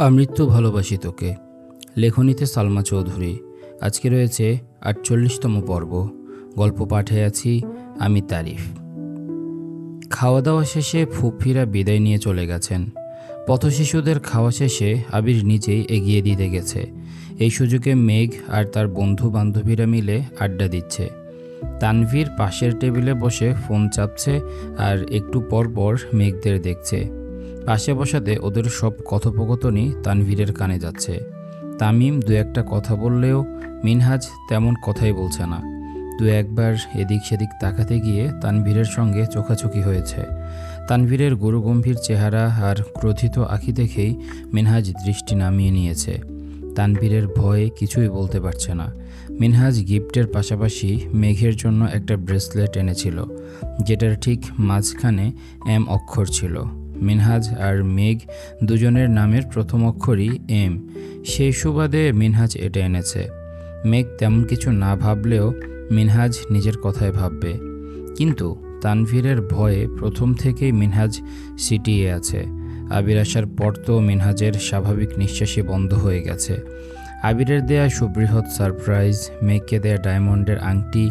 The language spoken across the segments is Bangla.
আমৃত্যু ভালোবাসি তোকে। লেখনীতে সালমা চৌধুরী। আজকে রয়েছে আটচল্লিশতম পর্ব। গল্প পাঠে আছি আমি তারিফ। খাওয়া দাওয়া শেষে ফুফিরা বিদায় নিয়ে চলে গেছেন। পথশিশুদের খাওয়া শেষে আবির নিজেই এগিয়ে দিতে গেছে। এই সুযোগে মেঘ আর তার বন্ধু বান্ধবীরা মিলে আড্ডা দিচ্ছে। তানভীর পাশের টেবিলে বসে ফোন চাপছে আর একটু পর পর মেঘদের দেখছে। পাশে বসাতে ওদের সব কথোপকথনই তানভীরের কানে যাচ্ছে। তামিম দু একটা কথা বললেও মিনহাজ তেমন কথাই বলছে না। দু একবার এদিক সেদিক তাকাতে গিয়ে তানভীরের সঙ্গে চোখাচোখি হয়েছে। তানভীরের গুরুগম্ভীর চেহারা আর ক্রোধিত আঁখি দেখেই মিনহাজ দৃষ্টি নামিয়ে নিয়েছে। তানভীরের ভয়ে কিছুই বলতে পারছে না। মিনহাজ গিফটের পাশাপাশি মেঘের জন্য একটা ব্রেসলেট এনেছিল, যেটার ঠিক মাঝখানে এম অক্ষর ছিল। মিনহাজ আর মেঘ দুজনের নামের প্রথম অক্ষরই এম। সেই সুবাদে মিনহাজ এটা এনেছে। মেঘ তেমন কিছু না ভাবলেও মিনহাজ নিজের কথায় ভাববে। কিন্তু তানভীরের ভয়ে প্রথম থেকেই মিনহাজ সিটিয়ে আছে। আবির আসার পর তো মিনহাজের স্বাভাবিক নিঃশ্বাসই বন্ধ হয়ে গেছে। আবিরের দেয়া সুবৃহৎ সারপ্রাইজ, মেঘকে দেয়া ডায়মন্ডের আংটি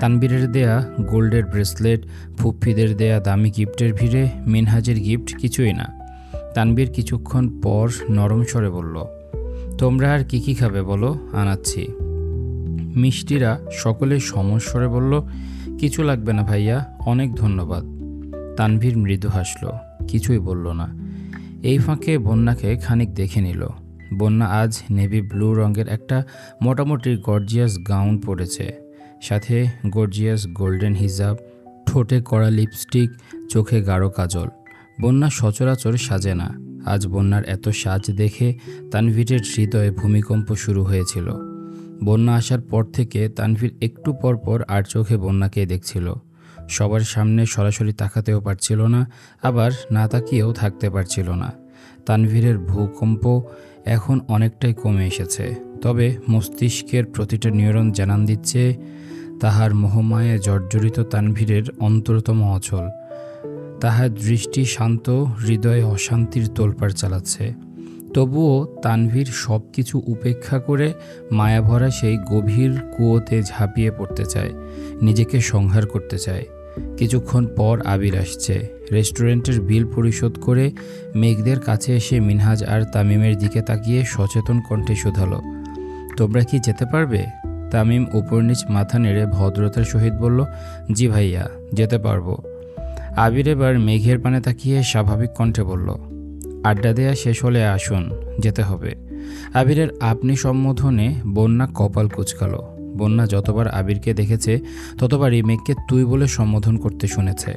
তানবীরের দেয়া গোল্ডের ব্রেসলেট ফুপ্ফিদের দেয়া দামি গিফটের ভিড়ে মিনহাজের গিফট কিছুই না। তানবীর কিছুক্ষণ পর নরম স্বরে বলল, তোমরা আর কি কি খাবে বলো, আনাচ্ছি। মিষ্টিরা সকলে সমস্বরে বলল, কিছু লাগবে না ভাইয়া, অনেক ধন্যবাদ। তানভীর মৃদু হাসল, কিছুই বলল না। এই ফাঁকে বন্যাকে খানিক দেখে নিল। বন্যা আজ নেভি ব্লু রঙের একটা মোটামুটি গর্জিয়াস গাউন পরেছে। সাথে গর্জিয়াস গোল্ডেন হিজাব ঠোঁটে কড়া লিপস্টিক চোখে গাঢ় কাজল। বন্যা সচরাচর সাজে না। আজ বন্যার এত সাজ দেখে তানভীরের হৃদয়ে ভূমিকম্প শুরু হয়েছিল। বন্যা আসার পর থেকে তানভীর একটু পর পর আর চোখে বন্যাকে দেখছিল। সবার সামনে সরাসরি তাকাতেও পারছিল না, আবার না তাকিয়েও থাকতে পারছিল না। তানভীরের ভূকম্প এখন অনেকটাই কমে এসেছে। তবে মস্তিষ্কের প্রতিটা নিউরন জানান দিচ্ছে তাহার মোহমায়ে জর্জরিত তানভীরের অন্তরতম অচল। তাহার দৃষ্টি শান্ত, হৃদয়ে অশান্তির তোলপাড় চালাচ্ছে। তবুও তানভীর সব কিছু উপেক্ষা করে মায়াভরা সেই গভীর কুয়োতে ঝাঁপিয়ে পড়তে চায়, নিজেকে সংহার করতে চায়। কিছুক্ষণ পর আবির আসছে। রেস্টুরেন্টের বিল পরিশোধ করে মেঘদের কাছে এসে মিনহাজ আর তামিমের দিকে তাকিয়ে সচেতন কণ্ঠে শুধালো, তোমরা কি যেতে পারবে? তামিম উপর নিচ মাথা নেড়ে ভদ্রতার সহিত বলল, জি ভাইয়া, যেতে পারব। আবির এবার মেঘের পানে তাকিয়ে স্বাভাবিক কণ্ঠে বলল, আড্ডা দেয়া শেষ হলে আসুন, যেতে হবে। আবিরের আপনি সম্বোধনে বন্যা কপাল কুচকালো। বন্যা যতবার আবিরকে দেখেছে ততবারই মেঘকে তুই বলে সম্বোধন করতে শুনেছে।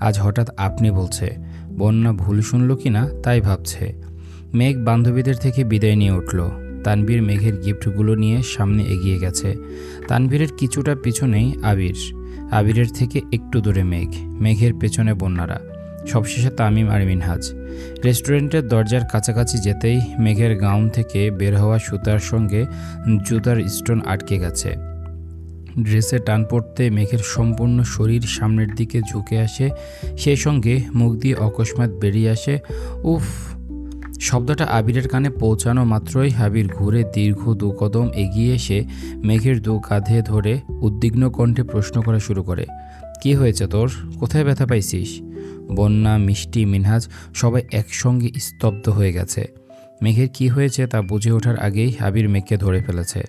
আজ হঠাৎ আপনি বলছে, বন্যা ভুল শুনল কি না তাই ভাবছে। মেঘ বান্ধবীদের থেকে বিদায় নিয়ে উঠল। তানবীর মেঘের গিফটগুলো নিয়ে সামনে এগিয়ে গেছে। তানবীরের কিছুটা পিছনেই আবির। আবিরের থেকে একটু দূরে মেঘ, মেঘের পেছনে বন্যারা। সবশেষে তামিম আর মিনহাজ। রেস্টুরেন্টের দরজার কাছাকাছি যেতেই মেঘের গাউন থেকে বের হওয়া সুতার সঙ্গে জুতার স্টোন আটকে গেছে। ড্রেসে টান পড়তে মেঘের সম্পূর্ণ শরীর সামনের দিকে ঝুঁকে আসে, সেই সঙ্গে মুখ দিয়ে অকস্মাৎ বেরিয়ে আসে, উফ শব্দটা আবিরের কানে পৌঁছানো মাত্রই হাবির ঘুরে দীর্ঘ দু কদম এগিয়ে এসে মেঘের দু কাঁধে ধরে উদ্বিগ্ন কণ্ঠে প্রশ্ন করা শুরু করে, কি হয়েছে তোর? কোথায় ব্যথা পাইছিস? বন্যা, মিষ্টি, মিনহাজ সবাই একসঙ্গে স্তব্ধ হয়ে গেছে। মেঘের কি হয়েছে তা বুঝে ওঠার আগেই আবির মেঘকে ধরে ফেলেছে।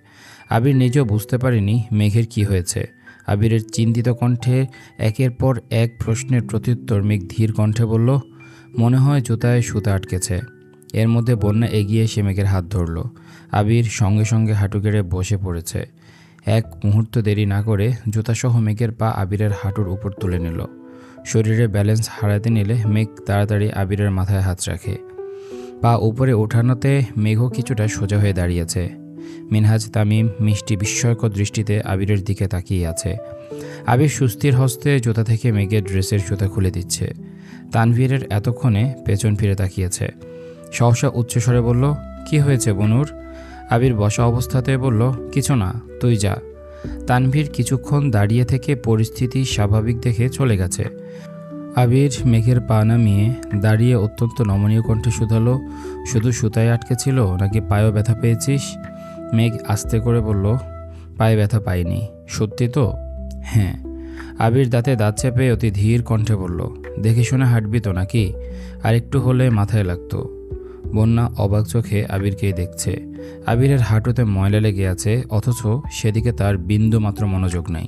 আবির নিজেও বুঝতে পারেনি মেঘের কি হয়েছে। আবিরের চিন্তিত কণ্ঠে একের পর এক প্রশ্নের প্রত্যুত্তর মেঘ ধীর কণ্ঠে বলল, মনে হয় জুতায় সুতা আটকেছে। এর মধ্যে বন্যা এগিয়ে এসে মেঘের হাত ধরল। আবির সঙ্গে সঙ্গে হাঁটু গেড়ে বসে পড়েছে। এক মুহূর্ত দেরি না করে জুতাসহ মেঘের পা আবিরের হাঁটুর উপর তুলে নিল। শরীরে ব্যালেন্স হারাতে নিলে মেঘ তাড়াতাড়ি আবিরের মাথায় হাত রাখে। পা উপরে ওঠানোতে মেঘও কিছুটা সোজা হয়ে দাঁড়িয়েছে। মিনহাজ তামিম মিষ্টি বিস্ময়কর দৃষ্টিতে আবিরের দিকে তাকিয়ে আছে। আবির সুস্থির হস্তে জুতা থেকে মেঘের ড্রেসের জুতা খুলে দিচ্ছে। তানভীরের এতক্ষণে পেছন ফিরে তাকিয়েছে। সহসা উচ্চস্বরে বলল, কি হয়েছে বনুর? আবির বসা অবস্থাতে বলল, কিছু না, তুই যা। তানভীর কিছুক্ষণ দাঁড়িয়ে থেকে পরিস্থিতি স্বাভাবিক দেখে চলে গেছে। আবির মেঘের পা নামিয়ে দাঁড়িয়ে অত্যন্ত নমনীয় কণ্ঠে শুধালো, শুধু সুতায় আটকে ছিল নাকি পায়েও ব্যথা পেয়েছিস? মেঘ আস্তে করে বলল, পায়ে ব্যথা পাইনি, সত্যি তো? হ্যাঁ। আবির দাঁতে দাঁত চেপে অতি ধীর কণ্ঠে বলল, দেখে শুনে হাঁটবি তো নাকি? আর একটু হলে মাথায় লাগতো। বন্যা অবাক চোখে আবিরকেই দেখছে। আবিরের হাঁটুতে ময়লা লেগে আছে, অথচ সেদিকে তার বিন্দু মাত্র মনোযোগ নাই।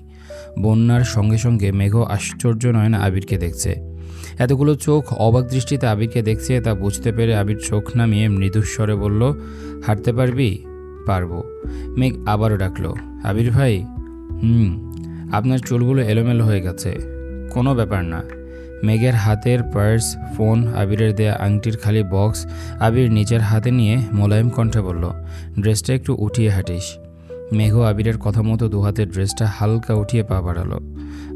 বন্যার সঙ্গে সঙ্গে মেঘ আশ্চর্য নয়না আবিরকে দেখছে। এতগুলো চোখ অবাক দৃষ্টিতে আবিরকে দেখছে, তা বুঝতে পেরে আবির চোখ নামিয়ে মৃদুস্বরে বলল, হাঁটতে পারবি? পারব। মেঘ আবারও ডাকলো, আবির ভাই, হুম, আপনার চুলগুলো এলোমেলো হয়ে গেছে। কোনো ব্যাপার না। মেঘের হাতের পার্স, ফোন, আবিরের দেয়া আংটির খালি বক্স, আবির নিজের হাতে নিয়ে মোলায়েম কণ্ঠে বলল, ড্রেসটা একটু উঠিয়ে হাঁটিস। মেঘ আবিরের কথা মতো দু হাতের ড্রেসটা হালকা উঠিয়ে পা বাড়ালো।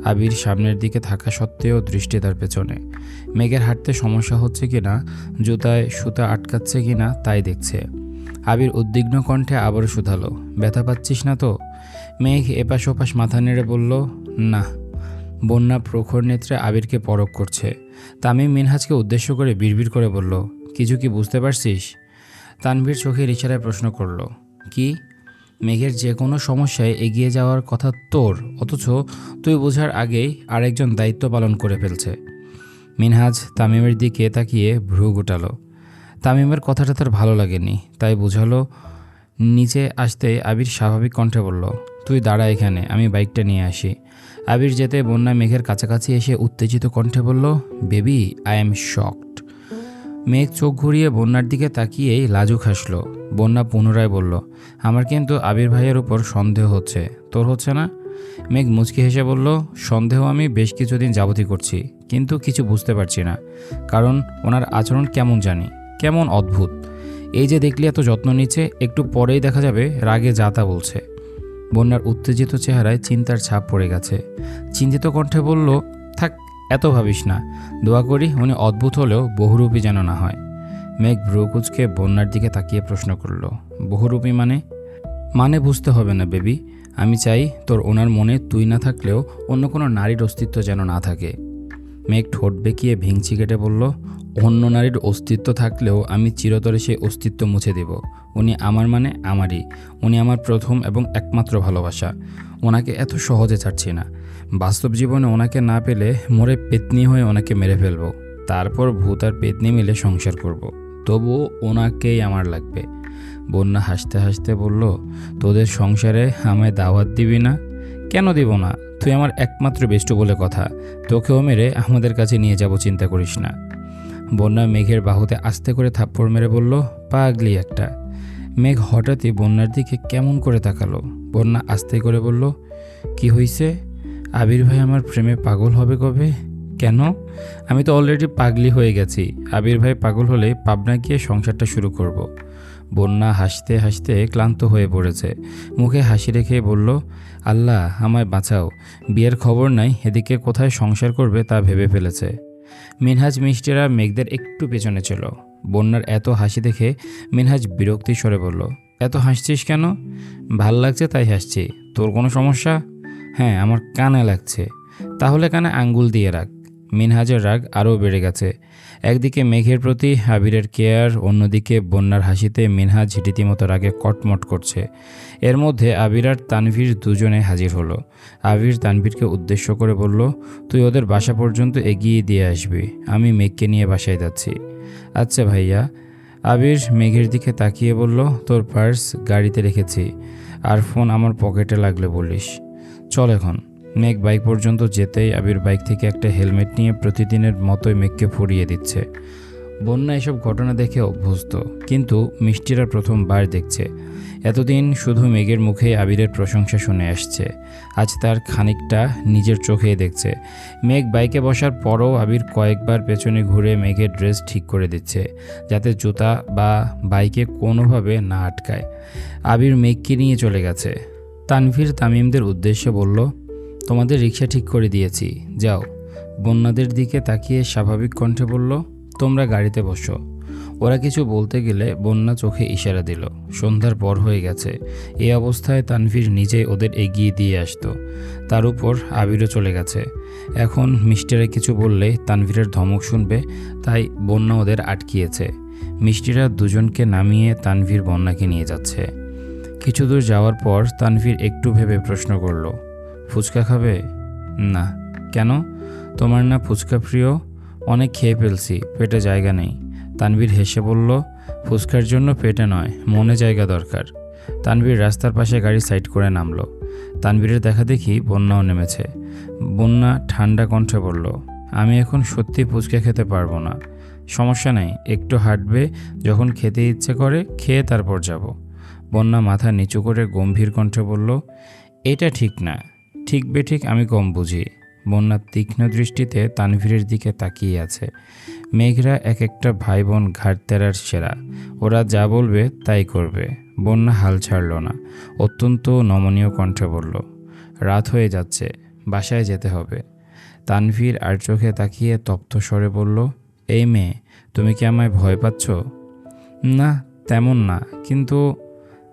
আবির সামনের দিকে থাকা সত্ত্বেও দৃষ্টি তার পেছনে। মেঘের হাঁটতে সমস্যা হচ্ছে কি না, জুতায় সুতা আটকাচ্ছে কি না, তাই দেখছে। আবির উদ্বিগ্ন কণ্ঠে আবারও শুধালো, ব্যথা পাচ্ছিস না তো? মেঘ এপাশ ওপাশ মাথা নেড়ে বলল, না। বন্যা প্রখর নেত্রে আবিরকে পরক করছে। তামিম মিনহাজকে উদ্দেশ্য করে বিড়বিড় করে বলল, কিছু কি বুঝতে পারছিস? তানভীর চোখের ইশারায় প্রশ্ন করল, কি? মেঘের যে কোনো সমস্যায় এগিয়ে যাওয়ার কথা তোর, অথচ তুই বোঝার আগেই আরেকজন দায়িত্ব পালন করে ফেলছে। মিনহাজ তামিমের দিকে তাকিয়ে ভ্রু গোটালো। তামিমের কথাটা তার ভালো লাগেনি, তাই বোঝালো, নিচে আসতে আবির স্বাভাবিক কণ্ঠে বলল, তুই দাঁড়া এখানে, আমি বাইকটা নিয়ে আসি। আবির যেতে বন্যা মেঘের কাছাকাছি এসে উত্তেজিত কণ্ঠে বলল, বেবি আই এম শকড মেঘ চোখ ঘুরিয়ে বন্যার দিকে তাকিয়েই লাজুক হাসলো। বন্যা পুনরায় বলল, আমার কিন্তু আবির ভাইয়ের উপর সন্দেহ হচ্ছে। তোর হচ্ছে না? মেঘ মুচকি হেসে বলল, সন্দেহ আমি বেশ কিছুদিন যাবতই করছি, কিন্তু কিছু বুঝতে পারছি না, কারণ ওনার আচরণ কেমন জানি, কেমন অদ্ভুত। এই যে দেখলি এত যত্ন নিচ্ছে, একটু পরেই দেখা যাবে রাগে যাতা বলছে। বন্যার উত্তেজিত চেহারায় চিন্তার ছাপ পড়ে গেছে। চিন্তিত কণ্ঠে বলল, থাক, এত ভাবিস না। দোয়া করি উনি অদ্ভুত হলেও বহুরূপী যেন না হয়। মেঘ ভ্রুকুচকে বন্যার দিকে তাকিয়ে প্রশ্ন করল, বহুরূপী মানে? মানে বুঝতে হবে না, বেবি। আমি চাই তোর ওনার মনে তুই না থাকলেও অন্য কোনো নারীর অস্তিত্ব যেন না থাকে। মেঘ ঠোঁট বেঁকিয়ে ভিংচি কেটে বলল অন্য নারীর অস্তিত্ব থাকলেও আমি চিরতরে সেই অস্তিত্ব মুছে দেব। উনি আমার মানে আমারই। উনি আমার প্রথম এবং একমাত্র ভালোবাসা। ওনাকে এত সহজে ছাড়ছি না। বাস্তব জীবনে ওনাকে না পেলে মোরে পেতনি হয়ে ওনাকে মেরে ফেলব। তারপর ভূত আর পেতনি মিলে সংসার করব। তবুও ওনাকেই আমার লাগবে। বন্যা হাসতে হাসতে বলল, তোদের সংসারে আমায় দাওয়াত দিবি না? কেন দিব না? তুই আমার একমাত্র বেষ্টু বলে কথা। তোকেও মেরে আমাদের কাছে নিয়ে যাব, চিন্তা করিস না। বন্যা মেঘের বাহুতে আস্তে করে থাপ্পড় মেরে বলল, পাগলি একটা। মেঘ হঠাৎই বন্যার দিকে কেমন করে তাকালো। বন্যা আস্তে করে বলল, কি হইছে? আবির ভাই আমার প্রেমে পাগল হবে কবে? কেন? আমি তো অলরেডি পাগলি হয়ে গেছি। আবির ভাই পাগল হলে পাবনা গিয়ে সংসারটা শুরু করব। বন্যা হাসতে হাসতে ক্লান্ত হয়ে পড়েছে। মুখে হাসি রেখে বলল, আল্লাহ, আমায় বাঁচাও। বিয়ের খবর নাই, এদিকে কোথায় সংসার করবে তা ভেবে ফেলেছে। মিনহাজ মিষ্টিরা মেঘদের একটু পেছনে ছিল বন্যার এত হাসি দেখে মিনহাজ বিরক্তি সরে বলল, এত হাসছিস কেন? ভালো লাগছে তাই হাসছি। তোর কোনো সমস্যা? হ্যাঁ আমার কানে লাগছে। তাহলে কানে আঙ্গুল দিয়ে রাখ। মিনহাজের রাগ আরও বেড়ে গেছে। একদিকে মেঘের প্রতি আবিরের কেয়ার, অন্যদিকে বন্যার হাসিতে মিনহাজ রীতিমতো রাগে কটমট করছে। এর মধ্যে আবির আর তানভীর দুজনে হাজির হলো। আবির তানভীরকে উদ্দেশ্য করে বলল, তুই ওদের বাসা পর্যন্ত এগিয়ে দিয়ে আসবি, আমি মেঘকে নিয়ে বাসায় যাচ্ছি। আচ্ছা ভাইয়া। আবির মেঘের দিকে তাকিয়ে বলল, তোর পার্স গাড়িতে রেখেছি, আর ফোন আমার পকেটে লাগলে বলিস। চল এখন। মেঘ বাইক পর্যন্ত যেতেই আবির বাইক থেকে একটা হেলমেট নিয়ে প্রতিদিনের মতোই মেঘকে ফুরিয়ে দিচ্ছে। বন্যা এসব ঘটনা দেখে অভ্যস্ত, কিন্তু মিষ্টিরা প্রথমবার দেখছে। এতদিন শুধু মেঘের মুখে আবিরের প্রশংসা শুনে আসছে। আজ তার খানিকটা নিজের চোখেই দেখছে। মেঘ বাইকে বসার পরও আবির কয়েকবার পেছনে ঘুরে মেঘের ড্রেস ঠিক করে দিচ্ছে, যাতে জুতা বা বাইকে কোনোভাবে না আটকায়। আবির মেঘকে নিয়ে চলে গেছে। তানভীর তামিমদের উদ্দেশ্যে বলল তোমাদের রিক্সা ঠিক করে দিয়েছি, যাও। বন্যাদের দিকে তাকিয়ে স্বাভাবিক কণ্ঠে বলল, তোমরা গাড়িতে বসো। ওরা কিছু বলতে গেলে বন্যা চোখে ইশারা দিল। সন্ধ্যার পর হয়ে গেছে। এই অবস্থায় তানভীর নিজেই ওদের এগিয়ে দিয়ে আসতো। তার উপর আবিরও চলে গেছে। এখন মিস্টারে কিছু বললে তানভীরের ধমক শুনবে, তাই বন্যা ওদের আটকিয়েছে। মিষ্টিরা দুজনকে নামিয়ে তানভীর বন্যাকে নিয়ে যাচ্ছে। কিছু দূর যাওয়ার পর তানভীর একটু ভেবে প্রশ্ন করল ফুচকা খাবে? না। কেন? তোমার না ফুচকা প্রিয়? অনেক খেয়ে ফেলছি, পেটে জায়গা নেই। তানভীর হেসে বলল, ফুচকার জন্য পেটে নয়, মনে জায়গা দরকার। তানভীর রাস্তার পাশে গাড়ি সাইড করে নামলো। তানভীরের দেখা দেখি বন্যাও নেমেছে। বন্যা ঠান্ডা কণ্ঠে বলল, আমি এখন সত্যি ফুচকা খেতে পারব না। সমস্যা নেই, একটু হাঁটবে, যখন খেতে ইচ্ছে করে, খেয়ে তারপর যাব। বন্যা মাথা নিচু করে গম্ভীর কণ্ঠে বলল, এটা ঠিক না। ঠিক বেঠিক আমি কম বুঝি। বন্যার তীক্ষ্ণ দৃষ্টিতে তানভীরের দিকে তাকিয়ে আছে। মেঘরা এক একটা ভাই বোন ঘাট তেরার সেরা। ওরা যা বলবে তাই করবে। বন্যা হাল ছাড়ল না। অত্যন্ত নমনীয় কণ্ঠে বলল, রাত হয়ে যাচ্ছে, বাসায় যেতে হবে। তানভীর আর চোখে তাকিয়ে তপ্ত স্বরে বলল, এই মেয়ে, তুমি কি আমায় ভয় পাচ্ছ? না, তেমন না, কিন্তু,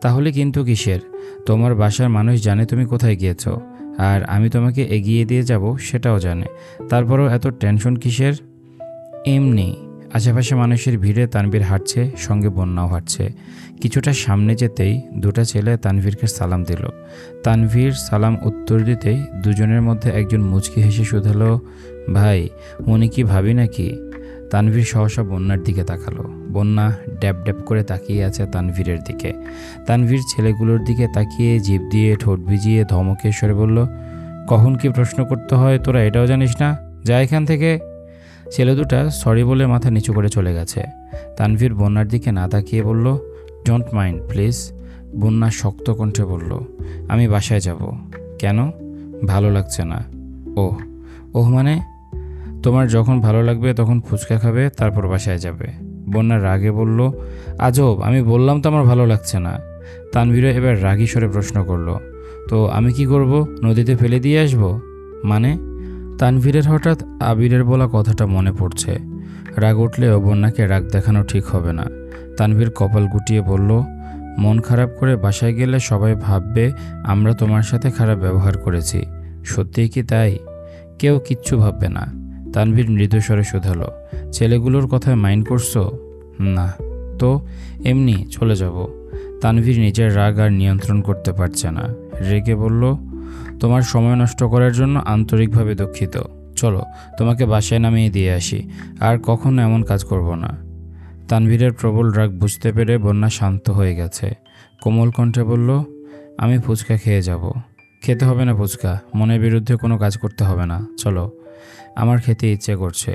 তাহলে কিন্তু কিসের? তোমার বাসার মানুষ জানে তুমি কোথায় গিয়েছো। আর আমি তোমাকে এগিয়ে দিয়ে যাব সেটাও জানে। তারপরও এত টেনশন কিসের? এমনি আশেপাশে মানুষের ভিড়ে তানভীর হাঁটছে, সঙ্গে বন্যাও হাঁটছে। কিছুটা সামনে যেতেই দুটা ছেলে তানভীরকে সালাম দিল। তানভীর সালাম উত্তর দিতেই দুজনের মধ্যে একজন মুচকি হেসে শুধালো, ভাই উনি কি ভাবি নাকি? তানভীর সহসা বন্যার দিকে তাকালো। বন্যা ড্যাব ড্যাব করে তাকিয়ে আছে তানভীরের দিকে। তানভীর ছেলেগুলোর দিকে তাকিয়ে জিভ দিয়ে ঠোঁট ভিজিয়ে ধমকে সরে বলল, কখন কি প্রশ্ন করতে হয় তোরা এটাও জানিস না? যা এখান থেকে। ছেলে দুটা সরি বলে মাথা নিচু করে চলে গেছে। তানভীর বন্যার দিকে না তাকিয়ে বলল ডোন্ট মাইন্ড প্লিজ বন্যা শক্ত কণ্ঠে বলল, আমি বাসায় যাব। কেন? ভালো লাগছে না। ও ওহ মানে? তোমার যখন ভালো লাগবে তখন ফুচকা খাবে, তারপর বাসায় যাবে। বন্যা রাগে বলল, আজব, আমি বললাম তো আমার ভালো লাগছে না। তানভীরও এবার রাগী স্বরে প্রশ্ন করল, তো আমি কি করব? নদীতে ফেলে দিয়ে আসব? মানে? তানভীরের হঠাৎ আবিরের বলা কথাটা মনে পড়ছে। রাগ উঠলেও বন্যাকে রাগ দেখানো ঠিক হবে না। তানভীর কপাল গুটিয়ে বলল, মন খারাপ করে বাসায় গেলে সবাই ভাববে আমরা তোমার সাথে খারাপ ব্যবহার করেছি। সত্যিই কি তাই? কেউ কিচ্ছু ভাববে না। তানভীর মৃদুস্বরে শুধালো, ছেলেগুলোর কথায় মাইন্ড করছ? না। তো? এমনি, চলে যাব। তানভীর নিজের রাগ আর নিয়ন্ত্রণ করতে পারছে না। রেগে বলল, তোমার সময় নষ্ট করার জন্য আন্তরিকভাবে দুঃখিত। চলো, তোমাকে বাসায় নামিয়ে দিয়ে আসি। আর কখনো এমন কাজ করব না। তানভীরের প্রবল রাগ বুঝতে পেরে বন্যা শান্ত হয়ে গেছে। কোমল কণ্ঠে বলল, আমি ফুচকা খেয়ে যাব। খেতে হবে না ফুচকা। মনের বিরুদ্ধে কোনো কাজ করতে হবে না। চলো। আমার খেতে ইচ্ছে করছে।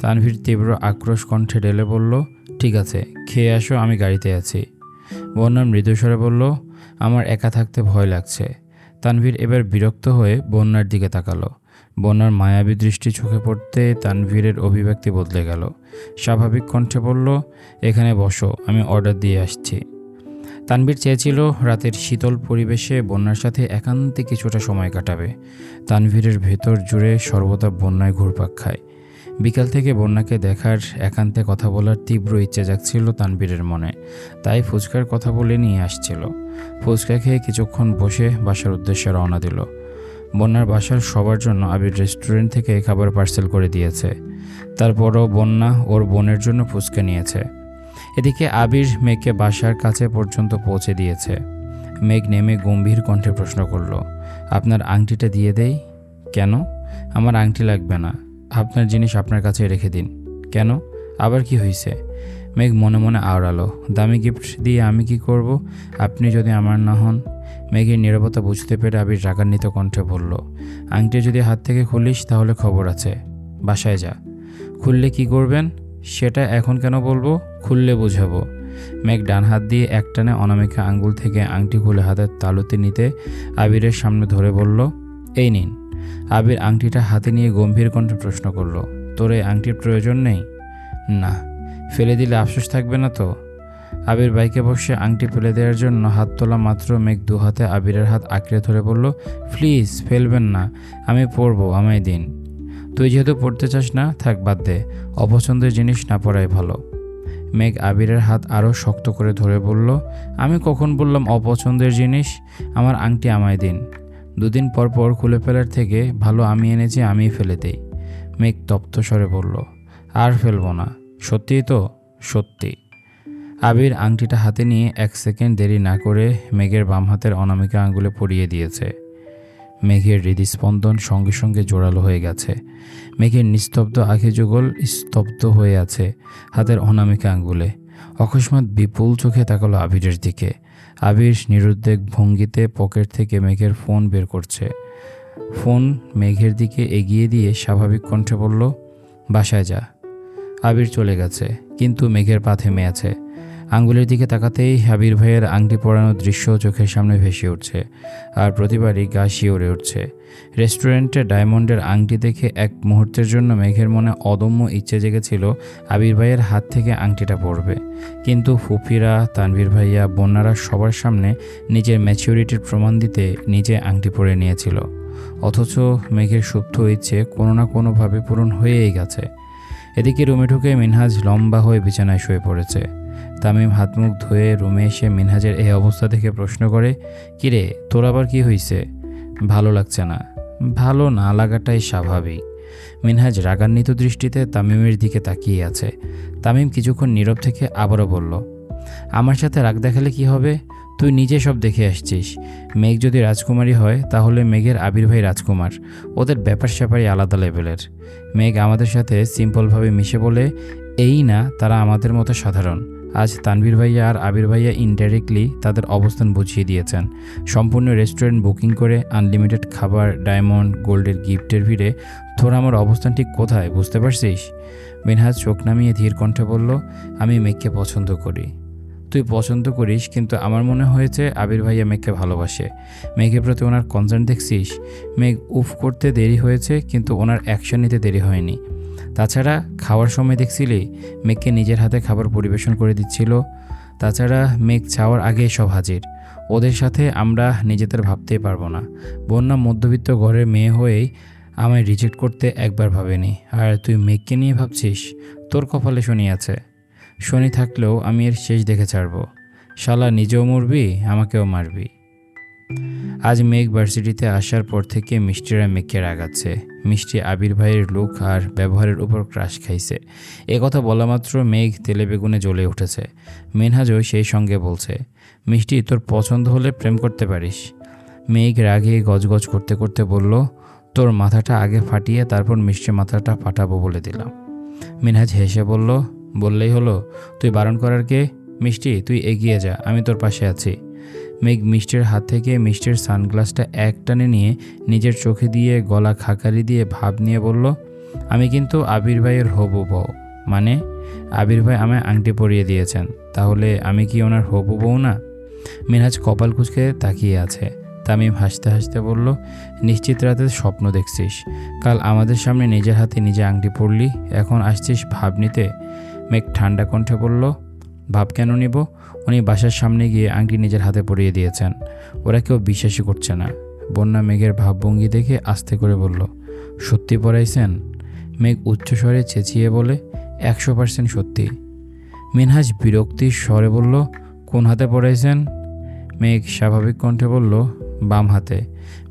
তানভীর তীব্র আক্রোশ কণ্ঠে ঢেলে বলল, ঠিক আছে, খেয়ে আসো, আমি গাড়িতে আছি। বন্যা মৃদুস্বরে বলল, আমার একা থাকতে ভয় লাগছে। তানভীর এবার বিরক্ত হয়ে বন্যার দিকে তাকালো। বন্যার মায়াবী দৃষ্টি চোখে পড়তে তানভীরের অভিব্যক্তি বদলে গেল। স্বাভাবিক কণ্ঠে বলল, এখানে বসো, আমি অর্ডার দিয়ে আসছি। তানভীর চেয়েছিল রাতের শীতল পরিবেশে বন্যার সাথে একান্তে কিছুটা সময় কাটাবে। তানভীরের ভেতর জুড়ে সর্বদা বন্যায় ঘুরপাক খায়। বিকাল থেকে বন্যাকে দেখার একান্তে কথা বলার তীব্র ইচ্ছে জাগছিল তানবীরের মনে। তাই ফুচকার কথা বলে নিয়ে আসছিল। ফুচকা খেয়ে কিছুক্ষণ বসে বাসার উদ্দেশ্যে রওনা দিল। বন্যার বাসার সবার জন্য আবির রেস্টুরেন্ট থেকে খাবার পার্সেল করে দিয়েছে। তারপরও বন্যা ওর বোনের জন্য ফুচকা নিয়েছে। এদিকে আবির মেঘকে বাসার কাছে পর্যন্ত পৌঁছে দিয়েছে। মেঘ নেমে গম্ভীর কণ্ঠে প্রশ্ন করল, আপনার আংটিটা দিয়ে দেই? কেন? আমার আংটি লাগবে না। আপনার জিনিস আপনার কাছে রেখে দিন। কেন? আবার কি হয়েছে মেঘ মনে মনে আওড়ালো, দামি গিফট দিয়ে আমি কি করব? আপনি যদি আমার না হন? মেঘের নিরাপত্তা বুঝতে পেরে আবির রাগান্বিত কণ্ঠে বলল, আংটি যদি হাত থেকে খুলিস তাহলে খবর আছে। বাসায় যা। খুললে কি করবেন? সেটা এখন কেন বলব? খুললে বোঝাবো। মেঘ ডান হাত দিয়ে একটানে অনামিকা আঙ্গুল থেকে আংটি খুলে হাতের তালুতে নিতে আবিরের সামনে ধরে বলল, এই নিন। আবির আংটিটা হাতে নিয়ে গম্ভীর কণ্ঠে প্রশ্ন করল, তোর এই আংটির প্রয়োজন নেই? না। ফেলে দিলে আফসোস থাকবে না তো? আবির বাইকে বসে আংটি ফেলে দেওয়ার জন্য হাত তোলা মাত্র মেঘ দু হাতে আবিরের হাত আঁকড়ে ধরে বলল, প্লিজ ফেলবেন না, আমি পরবো, আমায় দিন। তুই যেহেতু পড়তে চাস না, থাক বাদ দে। অপছন্দের জিনিস না পড়াই ভালো। মেঘ আবিরের হাত আরও শক্ত করে ধরে বলল, আমি কখন বললাম অপছন্দের জিনিস? আমার আংটি আমায় দিন। দুদিন পর পর খুলে ফেলার থেকে ভালো আমি এনেছি, আমিই ফেলে দেই। মেঘ তপ্ত স্বরে বলল, আর ফেলব না। সত্যিই তো? সত্যি। আবির আংটিটা হাতে নিয়ে এক সেকেন্ড দেরি না করে মেঘের বাম হাতের অনামিকা আঙ্গুলে পরিয়ে দিয়েছে। মেঘের হৃদস্পন্দন সঙ্গে সঙ্গে জোরালো হয়ে গেছে। মেঘের নিস্তব্ধ আখি যুগল স্তব্ধ হয়ে আছে হাতের অনামিকা আঙ্গুলে। অকস্মাৎ বিপুল চোখে তাকালো আবিরের দিকে। আবির নিরুদ্বেগ ভঙ্গিতে পকেট থেকে মেঘের ফোন বের করছে। ফোন মেঘের দিকে এগিয়ে দিয়ে স্বাভাবিক কণ্ঠে বলল, বাসায় যা। আবির চলে গেছে, কিন্তু মেঘের পা থেমে আছে। আঙ্গুলের দিকে তাকাতেই আবির ভাইয়ের আংটি পরানোর দৃশ্য চোখের সামনে ভেসে উঠছে আর প্রতিবারই গা শিওরে উঠছে। রেস্টুরেন্টে ডায়মন্ডের আংটি দেখে এক মুহূর্তের জন্য মেঘের মনে অদম্য ইচ্ছে জেগেছিল আবির ভাইয়ের হাত থেকে আংটিটা পড়বে কিন্তু ফুফিরা, তানভীর ভাইয়া, বন্যারা সবার সামনে নিজের ম্যাচিউরিটির প্রমাণ দিতে নিজে আংটি পরে নিয়েছিল। অথচ মেঘের সুপ্ত ইচ্ছে কোনো না কোনোভাবে পূরণ হয়েই গেছে। এদিকে রুমে ঢুকে মিনহাজ লম্বা হয়ে বিছানায় শুয়ে পড়েছে। তামিম হাত মুখ ধুয়ে রুমে এসে মিনহাজের এই অবস্থা দেখে প্রশ্ন করে কিরে তোর আবার কি হয়েছে ভালো লাগছে না। ভালো না লাগাটাই স্বাভাবিক। মিনহাজ রাগান্বিত দৃষ্টিতে তামিমের দিকে তাকিয়ে আছে। তামিম কিছুক্ষণ নীরব থেকে আবারও বলল, আমার সাথে রাগ দেখালে কি হবে? তুই নিজে সব দেখে আসছিস। মেঘ যদি রাজকুমারী হয়, তাহলে মেঘের আবির ভাই রাজকুমার। ওদের ব্যাপার স্যাপারই আলাদা লেভেলের। মেঘ আমাদের সাথে সিম্পলভাবে মিশে বলে, এই না, তারা আমাদের মতো সাধারণ। আজ তানভীর ভাইয়া আর আবির ভাইয়া ইনডাইরেক্টলি তাদের অবস্থান বুঝিয়ে দিয়েছেন। সম্পূর্ণ রেস্টুরেন্ট বুকিং করে আনলিমিটেড খাবার ডায়মন্ড গোল্ডের গিফটের ভিড়ে তোর আমার অবস্থান ঠিক কোথায় বুঝতে পারছিস? মিনহাজ চোখ নামিয়ে ধীর কণ্ঠে বলল, আমি মেঘকে পছন্দ করি। তুই পছন্দ করিস, কিন্তু আমার মনে হয়েছে আবির ভাইয়া মেঘকে ভালোবাসে। মেঘের প্রতি ওনার কনসার্ন দেখছিস? মেঘ উফ করতে দেরি হয়েছে, কিন্তু ওনার অ্যাকশন নিতে দেরি হয়নি। তাছাড়া খাওয়ার সময় দেখছিলি মেঘকে নিজের হাতে খাবার পরিবেশন করে দিচ্ছিল। তাছাড়া মেঘ চাওয়ার আগেই সব হাজির। ওদের সাথে আমরা নিজেদের ভাবতেই পারব না। বন্যা মধ্যবিত্ত ঘরের মেয়ে হয়েই আমায় রিজেক্ট করতে একবার ভাবেনি। আর তুই মেঘকে নিয়ে ভাবছিস? তোর কপালে শনি আছে। শনি থাকলেও আমি এর শেষ দেখে ছাড়বো। শালা নিজেও মরবি, আমাকেও মারবি। আজ মেঘ ভার্সিটিতে আসার পর থেকে মিষ্টিরা মেঘকে রাগাচ্ছে। মিষ্টি আবির ভাইয়ের লুক আর ব্যবহারের উপর ক্রাশ খাইছে। এ কথা বলা মাত্র মেঘ তেলে বেগুনে জ্বলে উঠেছে। মেনহাজও সেই সঙ্গে বলছে, মিষ্টি, তোর পছন্দ হলে প্রেম করতে পারিস। মেঘ রাগে গজগজ করতে করতে বলল, তোর মাথাটা আগে ফাটিয়ে তারপর মিষ্টি মাথাটা ফাটাবো বলে দিলাম। মিনহাজ হেসে বলল, বললেই হলো, তুই বারণ করার কে? মিষ্টি, তুই এগিয়ে যা, আমি তোর পাশে আছি। মেঘ মিষ্টির হাত থেকে মিষ্টির সানগ্লাসটা এক টানে নিয়ে নিজের চোখে দিয়ে, গলা খাকারি দিয়ে ভাব নিয়ে বলল, আমি কিন্তু আবির ভাইয়ের হবু বউ। মানে আবির ভাই আমায় আংটি পরিয়ে দিয়েছেন, তাহলে আমি কি ওনার হবু বউ না? মিনহাজ কপাল কুচকে তাকিয়ে আছে। তামিম হাসতে হাসতে বলল, নিশ্চিত রাতে স্বপ্ন দেখছিস। কাল আমাদের সামনে নিজের হাতে নিজে আংটি পরলি, এখন আসছিস ভাব নিতে? মেঘ ঠান্ডা কণ্ঠে বলল ভাব কেন নিব? উনি বাসার সামনে গিয়ে আংটি নিজের হাতে পরিয়ে দিয়েছেন। ওরা কেউ বিশ্বাসই করছে না। বন্যা মেঘের ভাবভঙ্গি দেখে আস্তে করে বলল, সত্যি পড়াইছেন? মেঘ উচ্চস্বরে চেঁচিয়ে বলে, একশো পার্সেন্ট সত্যি। মিনহাজ বিরক্তির স্বরে বলল, কোন হাতে পড়াইছেন? মেঘ স্বাভাবিক কণ্ঠে বলল, বাম হাতে।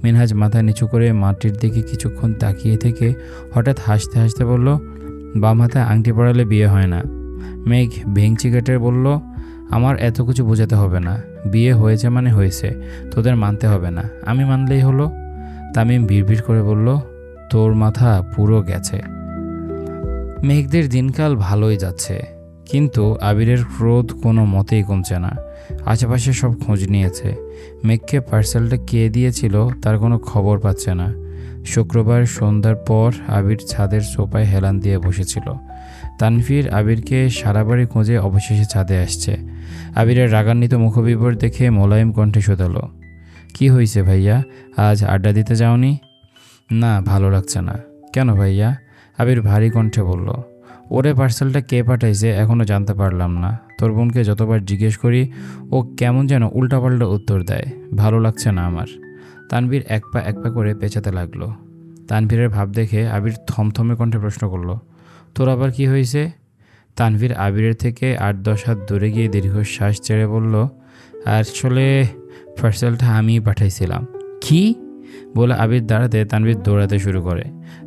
মিনহাজ মাথা নিচু করে মাটির দিকে কিছুক্ষণ তাকিয়ে থেকে হঠাৎ হাসতে হাসতে বলল, বাম হাতে আংটি পড়ালে বিয়ে হয় না। মেঘ ভেংচি কেটে বলল, আমার এত কিছু বোঝাতে হবে না। বিয়ে হয়েছে মানে হয়েছে, তোদের মানতে হবে না। আমি মানলেই হলো। তামিম বিড়বিড় করে বলল, তোর মাথা পুরো গেছে। মেঘদের দিনকাল ভালোই যাচ্ছে, কিন্তু আবিরের ক্রোধ কোনো মতেই কমছে না। আশেপাশে সব খোঁজ নিয়েছে। মেঘকে পার্সেলটা কে দিয়েছিল তার কোনো খবর পাচ্ছে না। শুক্রবার সন্ধ্যার পর আবির ছাদের সোপায় হেলান দিয়ে বসেছিল। তানভীর আবিরকে সারা বাড়ি খোঁজে অবশেষে ছাদে আসছে। আবিরের রাগান্বিত মুখবিবর দেখে মোলায়েম কণ্ঠে শোধালো, কি হয়েছে ভাইয়া? আজ আড্ডা দিতে যাওনি? না, ভালো লাগছে না। কেন ভাইয়া? আবির ভারী কণ্ঠে বলল, ওরে পার্সেলটা কে পাঠাইছে এখনও জানতে পারলাম না। তোর বোনকে যতবার জিজ্ঞেস করি, ও কেমন যেন উল্টাপাল্টা উত্তর দেয়, ভালো লাগছে না আমার। তানভীর এক পা এক পা করে পেঁচাতে লাগল। তানভীরের ভাব দেখে আবির থমথমে কণ্ঠে প্রশ্ন করল তোর আবার কি হয়েছে? তানভীর আবিরের থেকে আট, দশ হাত দূরে গিয়ে দীর্ঘশ্বাস ছেড়ে বলল আসলে পার্সেলটা আমিই পাঠাইছিলাম। কি? বলে আবির দাঁড়াতে তানভীর দৌড়াতে শুরু করে।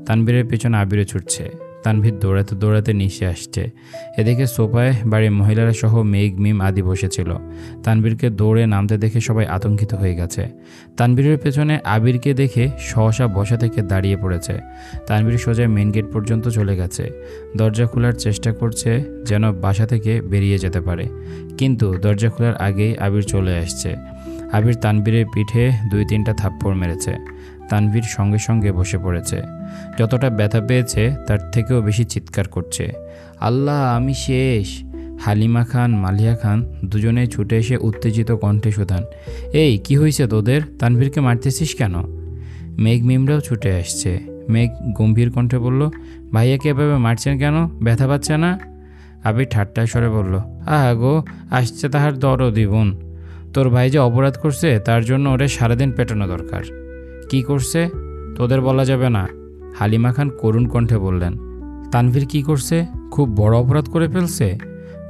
তানভীরের পেছনে আবিরে ছুটছে। তানভীর দৌড়াতে দৌড়াতে নিচে আসছে। এদিকে সোফায় বাড়ির মহিলারা সহ মেঘ, মিম আদি বসেছিল। তানভীরকে দৌড়ে নামতে দেখে সবাই আতঙ্কিত হয়ে গেছে। তানভীরের পেছনে আবিরকে দেখে সহসা বসা থেকে দাঁড়িয়ে পড়েছে। তানভীর সোজা মেন গেট পর্যন্ত চলে গেছে। দরজা খোলার চেষ্টা করছে যেন বাসা থেকে বেরিয়ে যেতে পারে। কিন্তু দরজা খোলার আগেই আবির চলে আসছে। আবির তানবীরের পিঠে দুই তিনটা থাপ্পড় মেরেছে। তানভীর সঙ্গে সঙ্গে বসে পড়েছে। যতটা ব্যথা পেয়েছে, তার থেকেও বেশি চিৎকার করছে। আল্লাহ, আমি শেষ। হালিমা খান, মালিয়া খান দুজনেই ছুটে এসে উত্তেজিত কণ্ঠে শোধান, এই, কি হয়েছে তোদের? তানভীরকে মারতেছিস কেন? মেঘ মিমরাও ছুটে আসছে। মেঘ গম্ভীর কণ্ঠে বলল ভাইয়াকে এভাবে মারছেন কেন? ব্যথা পাচ্ছে না? আবির ঠাট্টা স্বরে বলল, আহা গো, আসছে তাহার দরদি বোন তোর ভাই যে অপরাধ করছে, তার জন্য ওরে সারাদিন পেটানো দরকার। কি করছে? তোদের বলা যাবে না। হালিমা খান করুণ কণ্ঠে বললেন, তানভীর কি করছে? খুব বড় অপরাধ করে ফেলছে?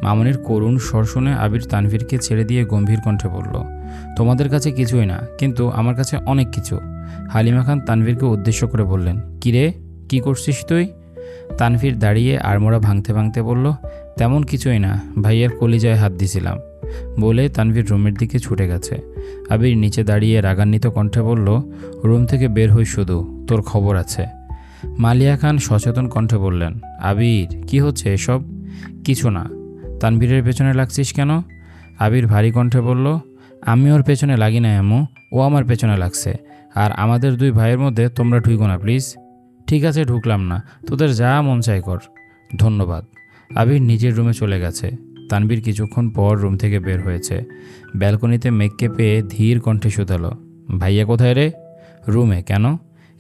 মামনির করুণ স্বর শুনে আবির তানভীরকে ছেড়ে দিয়ে গম্ভীর কণ্ঠে বলল, তোমাদের কাছে কিছুই না, কিন্তু আমার কাছে অনেক কিছু। হালিমা খান তানভীরকে উদ্দেশ্য করে বললেন, কিরে, কি করছিস তুই? তানভীর দাঁড়িয়ে আড়মোড়া ভাঙতে ভাঙতে বলল, তেমন কিছুই না, ভাইয়ের কলিজায় হাত দিছিলাম। বলে তানভীর রুমের দিকে ছুটে গেছে। আবির নিচে দাঁড়িয়ে রাগান্বিত কণ্ঠে বলল, রুম থেকে বের হই শুধু, তোর খবর আছে। মালিয়া খান সচেতন কণ্ঠে বললেন, আবির, কি হচ্ছে এসব? কিছু না। তানভীরের পেছনে লাগছিস কেন? আবির ভারী কণ্ঠে বলল, আমি ওর পেছনে লাগি না এমু ও আমার পেছনে লাগছে। আর আমাদের দুই ভাইয়ের মধ্যে তোমরা ঢুকো না, প্লিজ। ঠিক আছে, ঢুকলাম না। তোদের যা মন চাই কর। ধন্যবাদ। আবির নিজের রুমে চলে গেছে। তানবীর কিছুক্ষণ পর রুম থেকে বের হয়েছে। ব্যালকনিতে মেঘকে পেয়ে ধীর কণ্ঠে শুধালো, ভাইয়া কোথায় রে? রুমে কেন?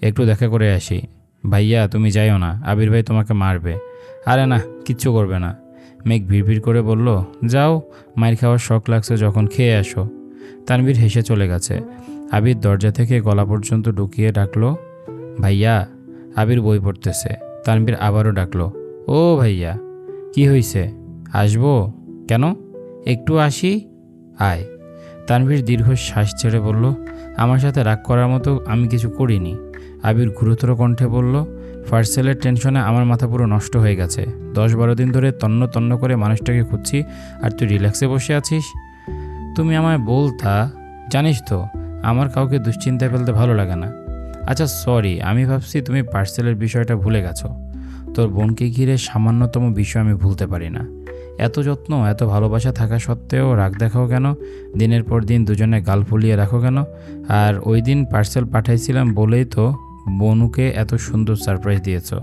একটু দেখা করে আসি। ভাইয়া, তুমি যাইও না, আবির ভাই তোমাকে মারবে। আরে না, কিচ্ছু করবে না। মেঘ ভিড় করে বলল, যাও, মায়ের খাওয়ার শখ লাগছে, যখন খেয়ে আসো। তানবীর হেসে চলে গেছে। আবির দরজা থেকে গলা পর্যন্ত ঢুকিয়ে ডাকলো, ভাইয়া, আবির বই পড়তেছে। তানবীর আবারও ডাকলো, ও ভাইয়া, কি হয়েছে আসব? কেন? একটু আসি? আয়। তানভীর দীর্ঘ শ্বাস ছেড়ে বলল, আমার সাথে রাগ করার মতো আমি কিছু করিনি। আবির গুরুতর কণ্ঠে বলল পার্সেলের টেনশনে আমার মাথা পুরো নষ্ট হয়ে গেছে। দশ বারো দিন ধরে তন্ন তন্ন করে মানুষটাকে খুঁজছি, আর তুই রিল্যাক্সে বসে আছিস? তুমি আমায় বলতা? জানিস তো, আমার কাউকে দুশ্চিন্তায় ফেলতে ভালো লাগে না। আচ্ছা সরি, আমি ভাবছি তুমি পার্সেলের বিষয়টা ভুলে গেছো। তোর বোনকে ঘিরে সামান্যতম বিষয় আমি ভুলতে পারি না। এত যত্ন, এত ভালোবাসা থাকা সত্ত্বেও রাগ দেখাও কেন? দিনের পর দিন দুজনে গাল ফুলিয়ে রাখো কেন? আর ওই দিন পার্সেল পাঠাইছিলাম বলেই তো বনুকে এত সুন্দর সারপ্রাইজ দিয়েছ।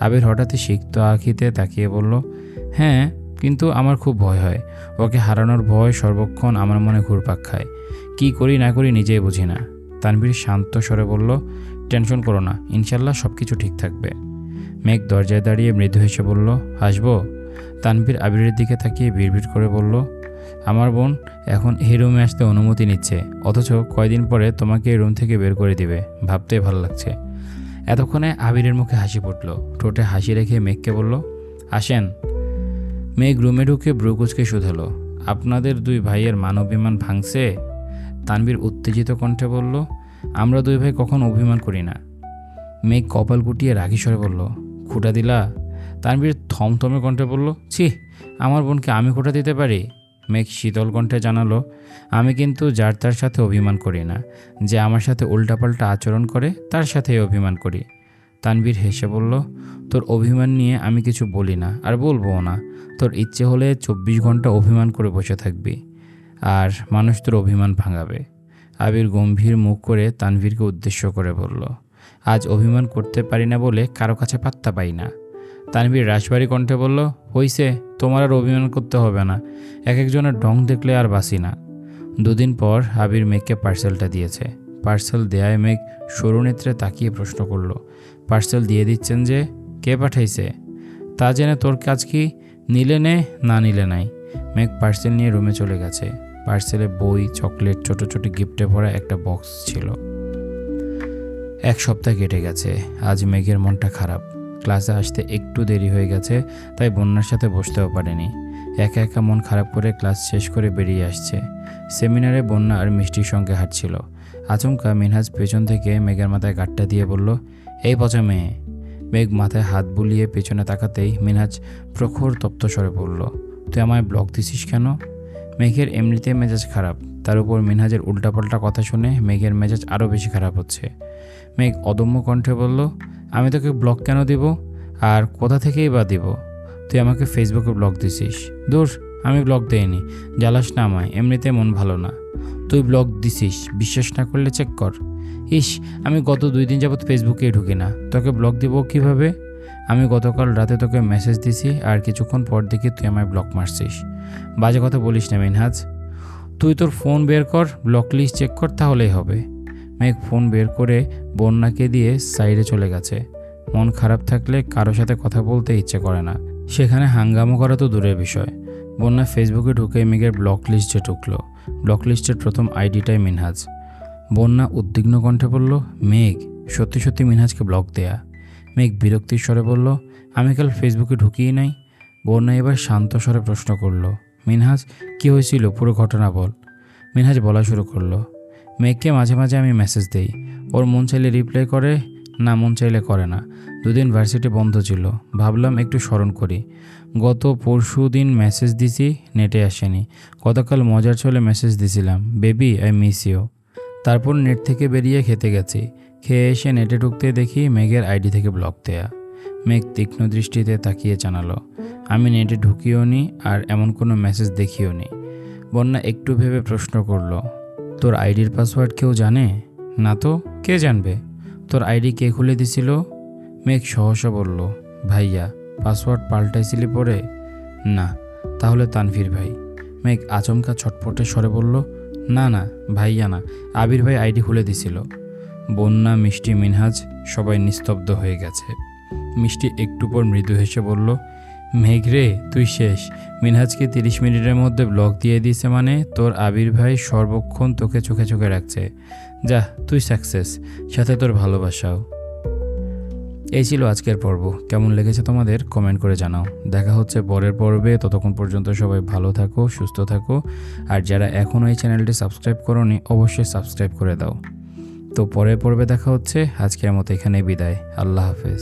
আবির হঠাৎই সিক্ত আঁখিতে তাকিয়ে বলল হ্যাঁ কিন্তু আমার খুব ভয় হয়। ওকে হারানোর ভয় সর্বক্ষণ আমার মনে ঘুরপাক খায়। কি করি না করি নিজেই বুঝি না। তানভীর শান্ত স্বরে বলল, টেনশন করো না, ইনশাল্লাহ সব কিছু ঠিক থাকবে। মেঘ দরজায় দাঁড়িয়ে মৃদু হেসে বলল হাসবো তানভীর আবিরের দিকে তাকিয়ে বিড়বিড় করে বলল, আমার বোন এখন এই রুমে আসতে অনুমতি নিচ্ছে, অথচ কয়দিন পরে তোমাকে এই রুম থেকে বের করে দিবে ভাবতেই ভালো লাগছে। এতক্ষণে আবিরের মুখে হাসি ফুটল, ঠোঁটে হাসি রেখে মেঘকে বলল, আসেন। মেঘ রুমে ঢুকে ব্রুকুচকে শুধালো, আপনাদের দুই ভাইয়ের মানবিমান ভাঙছে? তানভীর উত্তেজিত কণ্ঠে বলল, আমরা দুই ভাই কখন অভিমান করি না। মেঘ কপাল গুটিয়ে রাগি স্বরে বলল খুঁটা দিলা? তানবীর থমথমে কণ্ঠে বলল, ছি, আমার বোনকে আমি খোটা দিতে পারি? মেঘ শীতল কণ্ঠে জানালো, আমি কিন্তু যার তার সাথে অভিমান করি না। যে আমার সাথে উল্টাপাল্টা আচরণ করে, তার সাথেই অভিমান করি। তানবীর হেসে বলল, তোর অভিমান নিয়ে আমি কিছু বলি না, আর বলব না। তোর ইচ্ছে হলে চব্বিশ ঘণ্টা অভিমান করে বসে থাকবি, আর মানুষ তোর অভিমান ভাঙাবে। আবির গম্ভীর মুখ করে তানভীরকে উদ্দেশ্য করে বলল আজ অভিমান করতে পারি না বলে কারও কাছে পাত্তা পাই না। তানভীর রাজবাড়ি কণ্ঠে বলল, হইছে, তোমার আর অভিমান করতে হবে না। এক একজনের ঢং দেখলে আর বাসি না। দুদিন পর আবির মেঘকে পার্সেলটা দিয়েছে। পার্সেল দেয়ায় মেঘ সরু নেত্রে তাকিয়ে প্রশ্ন করল, পার্সেল দিয়ে দিচ্ছেন যে কে পাঠাইছে? তা জেনে তোর কাজ কি? নিলে নে, না নিলে নাই? মেঘ পার্সেল নিয়ে রুমে চলে গেছে। পার্সেলে বই, চকলেট, ছোট ছোট গিফটে ভরা একটা বক্স ছিল। এক সপ্তাহ কেটে গেছে। আজ মেঘের মনটা খারাপ। ক্লাসে আসতে একটু দেরি হয়ে গেছে, তাই বন্যার সাথে বসতেও পারেনি। একা একা মন খারাপ করে ক্লাস শেষ করে বেরিয়ে আসছে। সেমিনারে বন্যা আর মিষ্টির সঙ্গে হাঁটছিল। আচমকা মিনহাজ পেছন থেকে মেঘের মাথায় গাটটা দিয়ে বলল, এই পচা মেয়ে। মেঘ মাথায় হাত বুলিয়ে পেছনে তাকাতেই মিনহাজ প্রখর তপ্ত স্বরে বলল, তুই আমায় ব্লক দিছিস কেন? মেঘের এমনিতে মেজাজ খারাপ। তার উপর মিনহাজের উল্টাপাল্টা কথা শুনে মেঘের মেজাজ আরও বেশি খারাপ হচ্ছে। মেঘ অদম্য কণ্ঠে বলল, আমি তোকে ব্লক কেন দিব? আর কোথা থেকেই বা দিব? তুই আমাকে ফেসবুকে ব্লক দিছিস। দূর, আমি ব্লক দেইনি। জ্বালাস না আমায়, এমনিতে মন ভালো না। তুই ব্লক দিছিস, বিশ্বাস না করলে চেক কর। ইস, আমি গত দুই দিন যাবৎ ফেসবুকে ঢুকি না। তোকে ব্লক দিব কীভাবে? আমি গতকাল রাতে তোকে মেসেজ দিছি, আর কিছুক্ষণ পর দেখি তুই আমায় ব্লক মারছিস। বাজে কথা বলিস না মিনহাজ। তুই তোর ফোন বের কর, ব্লক লিস্ট চেক কর, তাহলেই হবে। মেঘ ফোন বের করে বন্যাকে দিয়ে সাইডে চলে গেছে। মন খারাপ থাকলে কারোর সাথে কথা বলতে ইচ্ছে করে না। সেখানে হাঙ্গামো করা তো দূরের বিষয়। বন্যা ফেসবুকে ঢুকে মেঘের ব্লক লিস্টে ঢুকলো। ব্লক লিস্টের প্রথম আইডিটাই মিনহাজ। বন্যা উদ্বিগ্ন কণ্ঠে বলল, মেঘ, সত্যি সত্যি মিনহাজকে ব্লক দেয়া। মেঘ বিরক্তির স্বরে বলল, আমি কাল ফেসবুকে ঢুকিয়ে নাই। বন্যা এবার শান্ত স্বরে প্রশ্ন করল, মিনহাজ, কি হয়েছিল? পুরো ঘটনা বল। মিনহাজ বলা শুরু করল মেঘকে মাঝে মাঝে আমি মেসেজ দেই। ওর মন চাইলে রিপ্লাই করে, না মন চাইলে করে না। দুদিন ভার্সিটি বন্ধ ছিল। ভাবলাম একটু স্মরণ করি। গত পরশু দিন মেসেজ দিছি নেটে আসেনি। গতকাল মজার চলে মেসেজ দিছিলাম বেবি আই মিস ইউ তারপর নেট থেকে বেরিয়ে খেতে গেছি। খেয়ে এসে নেটে ঢুকতে দেখি মেঘের আইডি থেকে ব্লক দেয়া। মেঘ তীক্ষ্ণ দৃষ্টিতে তাকিয়ে জানালো, আমি নেটে ঢুকিও নি আর এমন কোনো মেসেজ দেখিও নি বন্যা একটু ভেবে প্রশ্ন করল তোর আইডির পাসওয়ার্ড কেউ জানে? না তো, কে জানবে? তোর আইডি কে খুলে দিছিল? মেঘ সহসা বলল, ভাইয়া, পাসওয়ার্ড পাল্টাইছিলি পরে? না, তাহলে তানভীর ভাই। মেঘ আচমকা ছটপটে স্বরে বলল, না না, ভাইয়া না, আবির ভাই আইডি খুলে দিছিল। বন্যা, মিষ্টি, মিনহাজ সবাই নিস্তব্ধ হয়ে গেছে। মিষ্টি একটু পর মৃদু হেসে বলল মেঘ রে, তুই শেষ। মিনহাজকে তিরিশ মিনিটের মধ্যে ব্লক দিয়ে দিয়েছে মানে তোর আবির ভাই সর্বক্ষণ তোকে চোখে চোখে রাখছে। যা, তুই সাকসেস সাথে তোর ভালোবাসাও। এই ছিল আজকের পর্ব। কেমন লেগেছে তোমাদের কমেন্ট করে জানাও। দেখা হচ্ছে পরের পর্বে। ততক্ষণ পর্যন্ত সবাই ভালো থাকো, সুস্থ থাকো। আর যারা এখনও এই চ্যানেলটি সাবস্ক্রাইব করোনি, অবশ্যই সাবস্ক্রাইব করে দাও। তো পরের পর্বে দেখা হচ্ছে। আজকের মতো এখানে বিদায়। আল্লাহ হাফেজ।